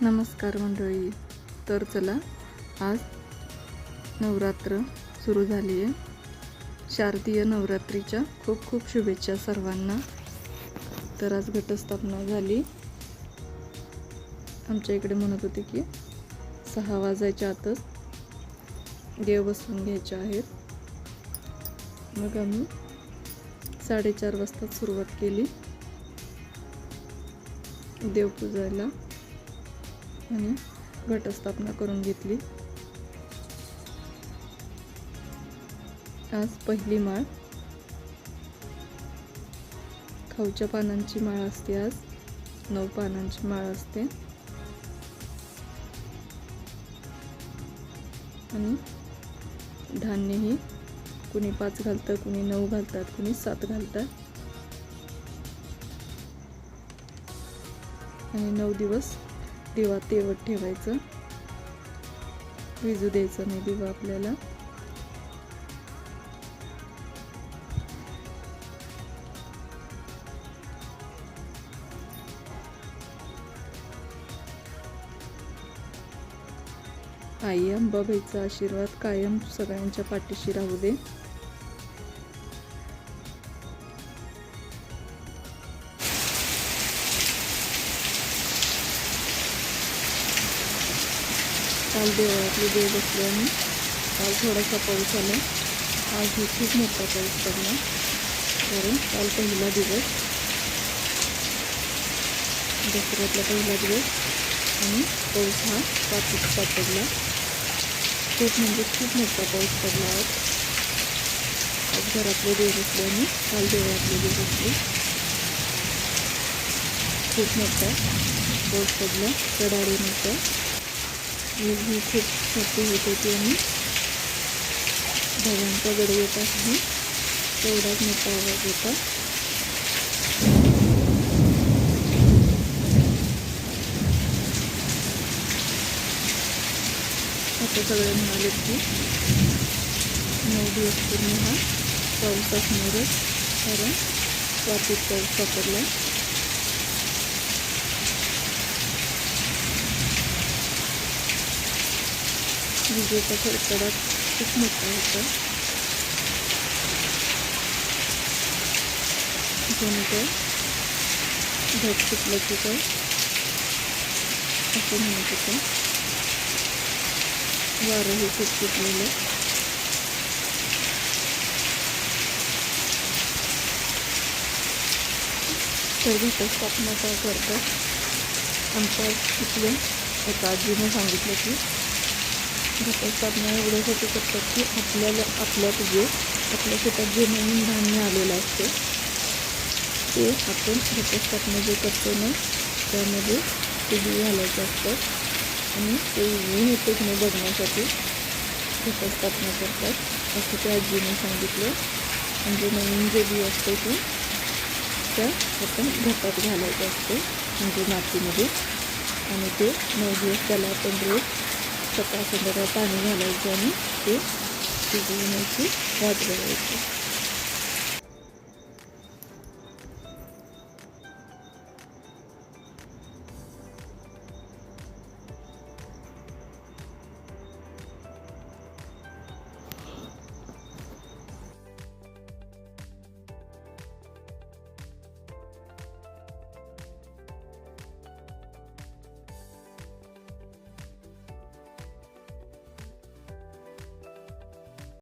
नमस्कार मंडळी. तर चला आज नवरात्र सुरू झाली आहे. शारदीय नवरात्रीच्या खूप खूप शुभेच्छा सर्वांना. तर आज घटस्थापना झाली. आमच्या इकडे म्हणत होते की सहा वाजायच्या आतच देव बसवून घ्यायचे आहेत. मग आम्ही साडेचार वाजता सुरुवात केली. देव पूजायला आणि घटस्थापना करून घेतली. आज पहिली माळ. खाऊच्या पानांची माळ असते आज. नऊ पानांची माळ असते. आणि धान्यही कुणी पाच घालतं कुणी नऊ घालतात कुणी सात घालतात. आणि नऊ दिवस दिवा तेवत ठेवायचं. विजू द्यायचं नाही दिवा आपल्याला. आई अंबाबाईचा आशीर्वाद कायम सगळ्यांच्या पाठीशी राहू दे. काल देवळातली देव बसले आणि काल थोडासा पाऊस आला. आज ही खूप मोठा पाऊस पडला. कारण काल पहिला दिवस. दसऱ्यातला पहिला दिवस. आणि पाऊस हा पाचचा पडला खूप म्हणजे खूप मोठा पाऊस पडला आज. आज घरातले देव असले आणि काल देवळातले देव बसले. खूप मोठा पाऊस पडला. कडाडे ही खूप सोपी होत होती आणि ढगांचा गडगडाटही तेवढाच मोठा आवाज होता आता सगळे म्हणाले की नऊ दिवस पूर्ण हा पाऊस असणारच कारण स्वातीत पाऊस सापडला. म्हणजे विजेचा कडकडाट खूप मोठा होता. जेणेकर काय ढग सुटलं की काय असं म्हणत होतं. वारंही खूप सुटलेलं तर घटस्थापना काय करतात आमच्या इथले एका आजीने सांगितलं की घटस्थापना एवढ्यासाठी करतात की आपल्याला आपल्यात जे आपल्या शेतात जे नवीन धान्य आलेलं असते ते आपण घटस्थापना जे करतो ना त्यामध्ये ते बी घालायचं असतं. आणि ते येऊन होते की नाही बघण्यासाठी घटस्थापना करतात. असं त्या आजीने सांगितलं. म्हणजे नवीन जे बी असते ते त्या आपण घटात घालायचं असते म्हणजे मातीमध्ये. आणि ते नऊ दिवस त्याला आपण रोज सकाळ संध्याकाळ पाणी घालायचं आणि ते शिजवण्याची वाट बघायची